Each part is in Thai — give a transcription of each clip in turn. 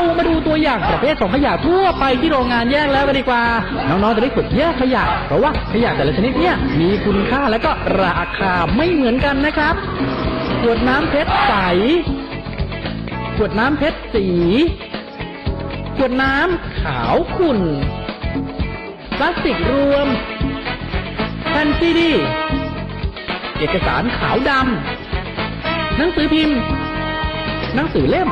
ามาดูตัวอย่างประเภทของขยะทั่วไปที่โรงงานแยกแล้วกันดีกว่า น้องๆจะได้ฝึกแยกขยะ เพราะว่าขยะแต่ละชนิดเนี่ยมีคุณค่าและก็ราคาไม่เหมือนกันนะครับ ขวดน้ำเพชรใส ขวดน้ำเพชรสี ขวดน้ำขาวขุ่น พลาสติกรวมแผ่นซีดี เอกสารขาวดำหนังสือพิมพ์ หนังสือเล่ม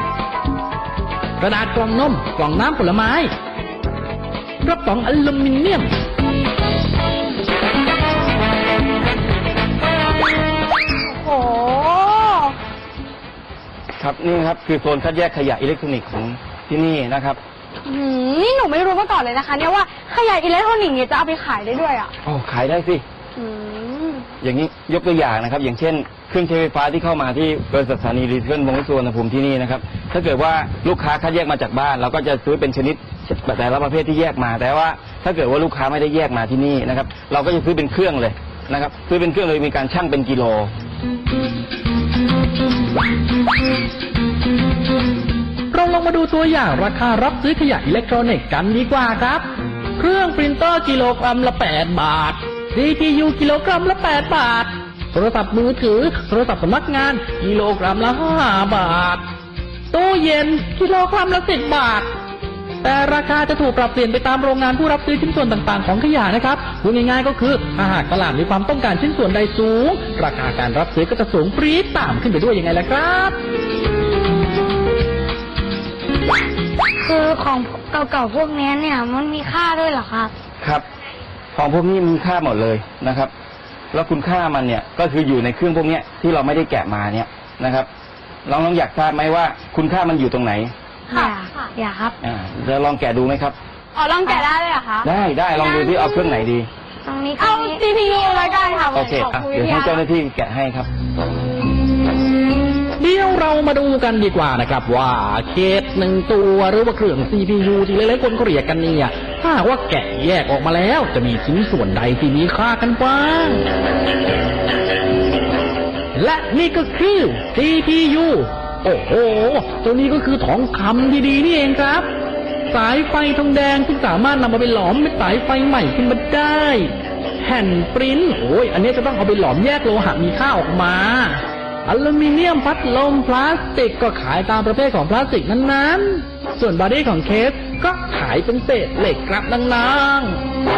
กระดาษกล่องนม กล่องน้ำผลไม้กระป๋องอลูมิเนียม โอ้โหครับนี่ครับคือโซนคัดแยกขยะอิเล็กทรอนิกส์ของที่นี่นะครับอืมนี่หนูไม่รู้มาก่อนเลยนะคะ เนี่ยว่าขยะอิเล็กทรอนิกส์เนี่ยจะเอาไปขายได้ด้วยอะ โอ้ขายได้สิ อืม อย่างนี้ยกตัวอย่างนะครับ อย่างเช่น เครื่องใช้ไฟฟ้าที่เข้ามาที่บริษัทสถานีรีเทิลวงศ์สุวรรณภูมิที่นี่นะครับ ถ้าเกิดว่าลูกค้าคัดแยกมาจากบ้าน เราก็จะซื้อเป็นชนิดแต่ละประเภทที่แยกมา แต่ว่าถ้าเกิดว่าลูกค้าไม่ได้แยกมาที่นี่นะครับ เราก็จะซื้อเป็นเครื่องเลยนะครับ ซื้อเป็นเครื่องเลยมีการชั่งเป็นกิโล เราลองมาดูตัวอย่างราคารับซื้อขยะอิเล็กทรอนิกส์กันดีกว่าครับ เครื่องปรินเตอร์กิโลกรัมละ 8 บาท CPU กิโลกรัมละ 8 บาท โทรศัพท์มือถือ โทรศัพท์สำนักงาน กิโลกรัมละ 5 บาท ตู้เย็น กิโลกรัมละ 10 บาท แต่ราคาจะถูกปรับเปลี่ยนไปตามโรงงานผู้รับซื้อชิ้นส่วนต่างๆ ของขยะนะครับพูดง่ายๆก็คือถ้าหากตลาดมีความต้องการชิ้นส่วนใดสูง ราคาการรับซื้อก็จะสูงปรี๊ดตามขึ้นไปด้วยยังไงล่ะครับคือของเก่าๆพวกนี้เนี่ยมันมีค่าด้วยเหรอครับ ครับ ของพวกนี้มีค่าหมดเลยนะครับ แล้วคุณค่ามันเนี่ยก็คืออยู่ในเครื่องพวกเนี้ยที่เราไม่ได้แกะมาเนี่ยนะครับลองลองอยากทราบไหมว่า คุณค่ามันอยู่ตรงไหนค่ะอยากครับอ่าจะลองแกะดูไหมครับอ๋อลองแกะได้เลยเหรอคะได้ได้ลองดูที่เอาเครื่องไหนดีตรงนี้เอา CPU แล้วกันค่ะโอเคอะเดี๋ยวให้เจ้าหน้าที่แกะให้ครับเดี๋ยวเรามาดูกันดีกว่านะครับว่าเคสหนึ่งตัวหรือว่าเครื่อง CPU ที่หลายๆคนเขาเรียกกันเนี่ย ถ้าว่าแกะแยกออกมาแล้วจะมีชิ้นส่วนใดที่มีค่ากันบ้าง และนี่ก็คือ CPU โอ้โห ตัวนี้ก็คือทองคำดีๆนี่เองครับ สายไฟทองแดงที่สามารถนำมาไปหลอมเป็นสายไฟใหม่ขึ้นมาได้แผ่นปริ้นโอ้ย อันนี้จะต้องเอาไปหลอมแยกโลหะมีค่าออกมาอลูมิเนียมพัดลมพลาสติกก็ขายตามประเภทของพลาสติกนั้นๆ ส่วนบอดี้ของเคส ก็ขายเป็นเศษเหล็กครับนาง